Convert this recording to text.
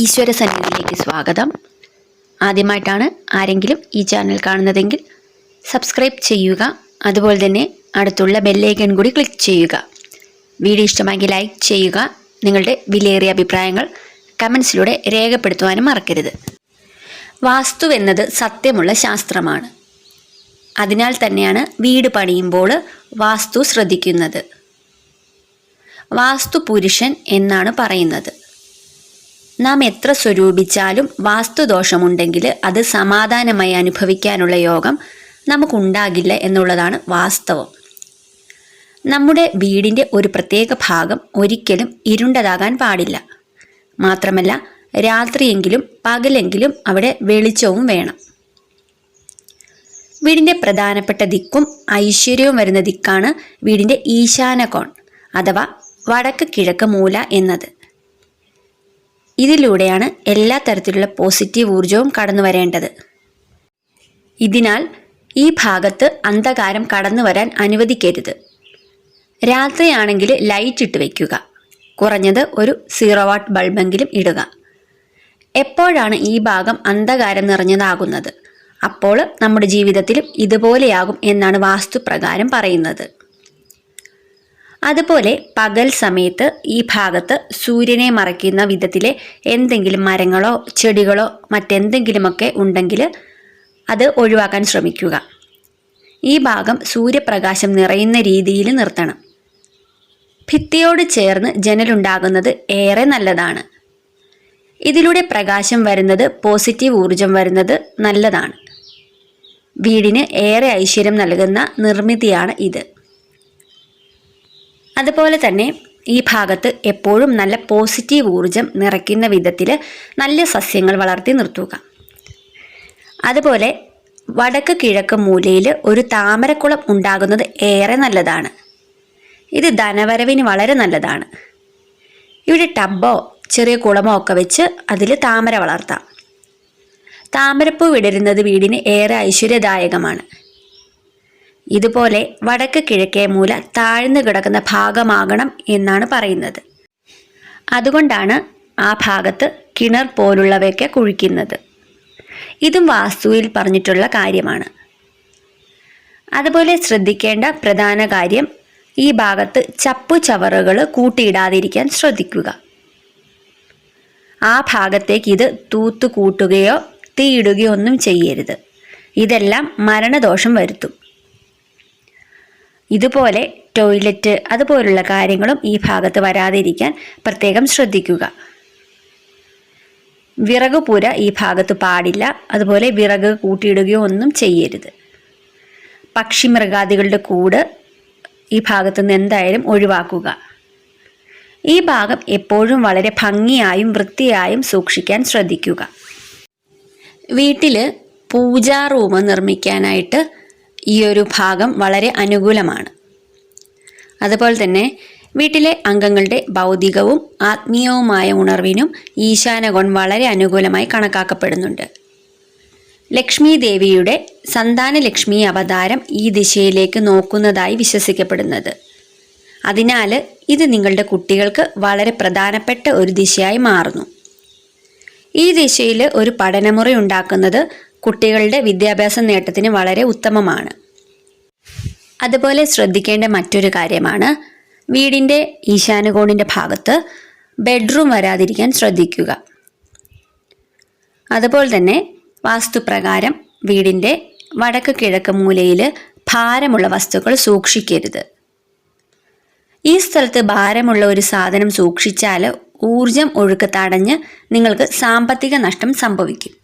ഈശ്വര സന്നിധിയിലേക്ക് സ്വാഗതം. ആദ്യമായിട്ടാണ് ആരെങ്കിലും ഈ ചാനൽ കാണുന്നതെങ്കിൽ സബ്സ്ക്രൈബ് ചെയ്യുക. അതുപോലെ തന്നെ അടുത്തുള്ള ബെല്ലൈക്കൺ കൂടി ക്ലിക്ക് ചെയ്യുക. വീഡിയോ ഇഷ്ടമാക്കി ലൈക്ക് ചെയ്യുക. നിങ്ങളുടെ വിലയേറിയ അഭിപ്രായങ്ങൾ കമൻസിലൂടെ രേഖപ്പെടുത്തുവാനും മറക്കരുത്. വാസ്തു എന്നത് സത്യമുള്ള ശാസ്ത്രമാണ്. അതിനാൽ തന്നെയാണ് വീട് പണിയുമ്പോൾ വാസ്തു ശ്രദ്ധിക്കുന്നത്. വാസ്തു പുരുഷൻ എന്നാണ് പറയുന്നത്. നാം എത്ര സ്വരൂപിച്ചാലും വാസ്തുദോഷമുണ്ടെങ്കിൽ അത് സമാധാനമായി അനുഭവിക്കാനുള്ള യോഗം നമുക്കുണ്ടാകില്ല എന്നുള്ളതാണ് വാസ്തവം. നമ്മുടെ വീടിന്റെ ഒരു പ്രത്യേക ഭാഗം ഒരിക്കലും ഇരുണ്ടതാകാൻ പാടില്ല. മാത്രമല്ല രാത്രിയെങ്കിലും പകലെങ്കിലും അവിടെ വെളിച്ചവും വേണം. വീടിന്റെ പ്രധാനപ്പെട്ട ദിക്കും ഐശ്വര്യവും വരുന്ന ദിക്കാണ് വീടിന്റെ ഈശാനകോൺ അഥവാ വടക്ക് കിഴക്ക് മൂല എന്നത്. ഇതിലൂടെയാണ് എല്ലാ തരത്തിലുള്ള പോസിറ്റീവ് ഊർജവും കടന്നു വരേണ്ടത്. ഇതിനാൽ ഈ ഭാഗത്ത് അന്ധകാരം കടന്നു വരാൻ അനുവദിക്കരുത്. രാത്രിയാണെങ്കിൽ ലൈറ്റ് ഇട്ട് വയ്ക്കുക കുറഞ്ഞത് ഒരു സീറോ വാട്ട് ബൾബെങ്കിലും ഇടുക. എപ്പോഴാണ് ഈ ഭാഗം അന്ധകാരം നിറഞ്ഞതാകുന്നത്? അപ്പോൾ നമ്മുടെ ജീവിതത്തിലും ഇതുപോലെയാകും എന്നാണ് വാസ്തുപ്രകാരം പറയുന്നത്. അതുപോലെ പകൽ സമയത്ത് ഈ ഭാഗത്ത് സൂര്യനെ മറയ്ക്കുന്ന വിധത്തിലെ എന്തെങ്കിലും മരങ്ങളോ ചെടികളോ മറ്റെന്തെങ്കിലുമൊക്കെ ഉണ്ടെങ്കിൽ അത് ഒഴിവാക്കാൻ ശ്രമിക്കുക. ഈ ഭാഗം സൂര്യപ്രകാശം നിറയുന്ന രീതിയിൽ നിർത്തണം. ഭിത്തിയോട് ചേർന്ന് ജനലുണ്ടാകുന്നത് ഏറെ നല്ലതാണ്. ഇതിലൂടെ പ്രകാശം വരുന്നത് പോസിറ്റീവ് ഊർജം വരുന്നത് നല്ലതാണ്. വീടിന് ഏറെ ഐശ്വര്യം നൽകുന്ന നിർമ്മിതിയാണ് ഇത്. അതുപോലെ തന്നെ ഈ ഭാഗത്ത് എപ്പോഴും നല്ല പോസിറ്റീവ് ഊർജം നിറയ്ക്കുന്ന വിധത്തിൽ നല്ല സസ്യങ്ങൾ വളർത്തി നിർത്തുക. അതുപോലെ വടക്ക് കിഴക്ക് മൂലയിൽ ഒരു താമരക്കുളം ഉണ്ടാകുന്നത് ഏറെ നല്ലതാണ്. ഇത് ധനവരവിന് വളരെ നല്ലതാണ്. ഇവിടെ ടബോ ചെറിയ കുളമോ ഒക്കെ വെച്ച് അതിൽ താമര വളർത്താം. താമരപ്പൂ വിടരുന്നത് വീടിന് ഏറെ ഐശ്വര്യദായകമാണ്. ഇതുപോലെ വടക്ക് കിഴക്കേ മൂല താഴ്ന്നു കിടക്കുന്ന ഭാഗമാകണം എന്നാണ് പറയുന്നത്. അതുകൊണ്ടാണ് ആ ഭാഗത്ത് കിണർ പോലുള്ളവയൊക്കെ കുഴിക്കുന്നത്. ഇതും വാസ്തുവിൽ പറഞ്ഞിട്ടുള്ള കാര്യമാണ്. അതുപോലെ ശ്രദ്ധിക്കേണ്ട പ്രധാന കാര്യം ഈ ഭാഗത്ത് ചപ്പു ചവറുകൾ കൂട്ടിയിടാതിരിക്കാൻ ശ്രദ്ധിക്കുക. ആ ഭാഗത്തേക്ക് ഇത് തൂത്തു കൂട്ടുകയോ തീയിടുകയോ ഒന്നും ചെയ്യരുത്. ഇതെല്ലാം മരണദോഷം വരുത്തും. ഇതുപോലെ ടോയ്ലറ്റ് അതുപോലുള്ള കാര്യങ്ങളും ഈ ഭാഗത്ത് വരാതിരിക്കാൻ പ്രത്യേകം ശ്രദ്ധിക്കുക. വിറക് പുര ഈ ഭാഗത്ത് പാടില്ല. അതുപോലെ വിറക് കൂട്ടിയിടുകയോ ഒന്നും ചെയ്യരുത്. പക്ഷി മൃഗാദികളുടെ കൂട് ഈ ഭാഗത്തു നിന്ന് എന്തായാലും ഒഴിവാക്കുക. ഈ ഭാഗം എപ്പോഴും വളരെ ഭംഗിയായും വൃത്തിയായും സൂക്ഷിക്കാൻ ശ്രദ്ധിക്കുക. വീട്ടിൽ പൂജാ റൂം നിർമ്മിക്കാനായിട്ട് ഈ ഒരു ഭാഗം വളരെ അനുകൂലമാണ്. അതുപോലെ തന്നെ വീട്ടിലെ അംഗങ്ങളുടെ ഭൗതികവും ആത്മീയവുമായ ഉണർവിനും ഈശാനകോൺ വളരെ അനുകൂലമായി കണക്കാക്കപ്പെടുന്നുണ്ട്. ലക്ഷ്മി ദേവിയുടെ സന്താന ലക്ഷ്മി അവതാരം ഈ ദിശയിലേക്ക് നോക്കുന്നതായി വിശ്വസിക്കപ്പെടുന്നത്. അതിനാൽ ഇത് നിങ്ങളുടെ കുട്ടികൾക്ക് വളരെ പ്രധാനപ്പെട്ട ഒരു ദിശയായി മാറുന്നു. ഈ ദിശയിൽ ഒരു പഠനമുറി ഉണ്ടാക്കുന്നത് കുട്ടികളുടെ വിദ്യാഭ്യാസ നേട്ടത്തിന് വളരെ ഉത്തമമാണ്. അതുപോലെ ശ്രദ്ധിക്കേണ്ട മറ്റൊരു കാര്യമാണ് വീടിന്റെ ഈശാനുകോണിന്റെ ഭാഗത്ത് ബെഡ്റൂം വരാതിരിക്കാൻ ശ്രദ്ധിക്കുക. അതുപോലെ തന്നെ വാസ്തുപ്രകാരം വീടിന്റെ വടക്ക് കിഴക്ക് മൂലയിൽ ഭാരമുള്ള വസ്തുക്കൾ സൂക്ഷിക്കരുത്. ഈ സ്ഥലത്ത് ഭാരമുള്ള ഒരു സാധനം സൂക്ഷിച്ചാൽ ഊർജം ഒഴുക്ക് തടഞ്ഞ് നിങ്ങൾക്ക് സാമ്പത്തിക നഷ്ടം സംഭവിക്കും.